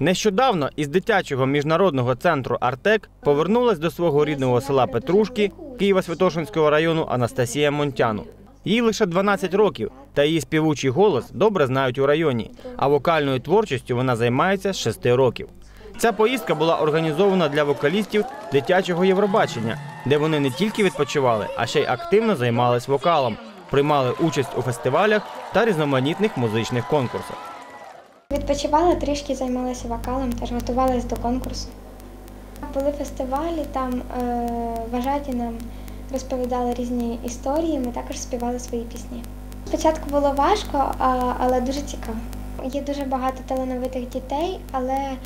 Нещодавно із дитячого міжнародного центру Артек повернулась до свого рідного села Петрушки Києво-Святошинського району Анастасія Монтяну. Їй лише 12 років, та її співучий голос добре знають у районі. А вокальною творчістю вона займається з 6 років. Ця поїздка була організована для вокалістів дитячого Євробачення, де вони не тільки відпочивали, а ще й активно займались вокалом, приймали участь у фестивалях та різноманітних музичних конкурсах. Відпочивала трішки, займалася вокалом, теж готувалася до конкурсу. Були фестивалі, там е, вважаті нам розповідали різні історії, ми також співали свої пісні. Спочатку було важко, але дуже цікаво. Є дуже багато талановитих дітей, але е,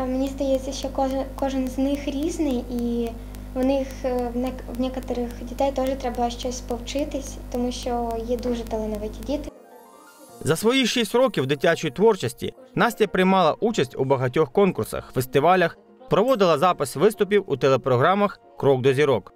мені здається, що кожен, кожен з них різний, і в них е, в некоторих дітей теж треба щось повчитись, тому що є дуже талановиті діти. За свої шість років дитячої творчості Настя приймала участь у багатьох конкурсах, фестивалях, проводила запис виступів у телепрограмах Крок до зірок.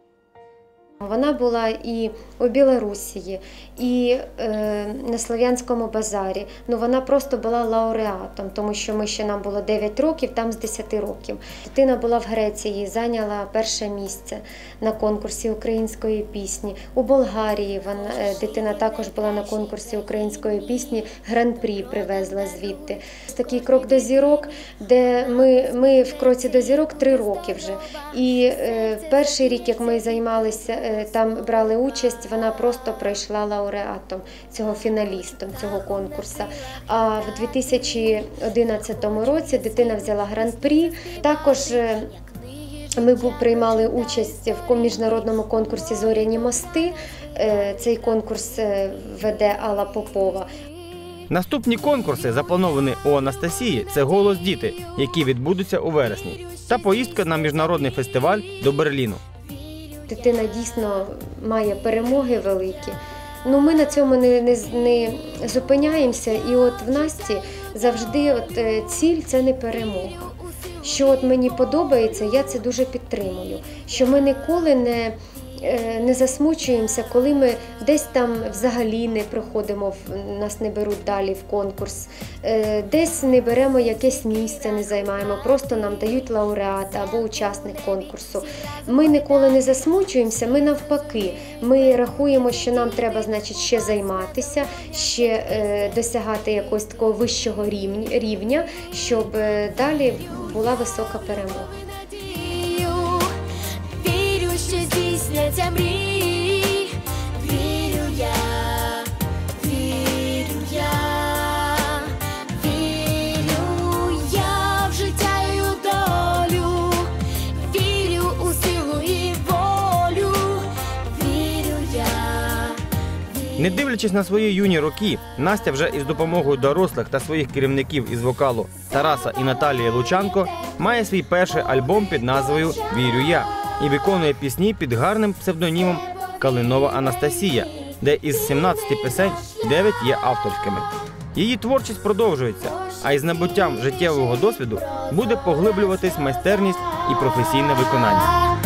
Вона була і у Білорусі, і е, на Слов'янському базарі. Ну вона просто була лауреатом, тому що ми ще нам було 9 років, там з 10 років. Дитина була в Греції, зайняла перше місце на конкурсі української пісні. У Болгарії вона е, дитина також була на конкурсі української пісні. Гран-прі привезла звідти. Такий крок до зірок, де ми, ми в кроці до зірок три роки вже. І е, перший рік, як ми займалися, е, там брали участь, вона просто пройшла лауреатом цього фіналістом цього конкурсу. А в 2011 році дитина взяла гран-прі. Також е, ми приймали участь в міжнародному конкурсі Зоряні мости. Е, Цей конкурс е, веде Алла Попова. Наступні конкурси, заплановані у Анастасії, це голос діти, які відбудуться у вересні, та поїздка на міжнародний фестиваль до Берліну. Дитина дійсно має перемоги великі. Ну, ми на цьому не, не, не зупиняємося. І от в Насті завжди от, е, ціль це не перемога. Що от мені подобається, я це дуже підтримую. Що ми ніколи не, не засмучуємося, коли ми десь там взагалі не проходимо, нас не беруть далі в конкурс, е, десь не беремо якесь місце, не займаємо, просто нам дають лауреата або учасник конкурсу. Ми ніколи не засмучуємося, ми навпаки. Ми рахуємо, що нам треба, значить, ще займатися, ще е, досягати якогось такого вищого рівня, щоб е, далі була висока перемога. Здійсняться мрії, вірю я, вірю я, вірю я в життя і у долю, вірю у силу і волю, вірю я. Не дивлячись на свої юні роки, Настя вже із допомогою дорослих та своїх керівників із вокалу Тараса і Наталії Лучанко має свій перший альбом під назвою Вірю я і виконує пісні під гарним псевдонімом Калинова Анастасія, де із 17 пісень 9 є авторськими. Її творчість продовжується, а із набуттям життєвого досвіду буде поглиблюватись майстерність і професійне виконання.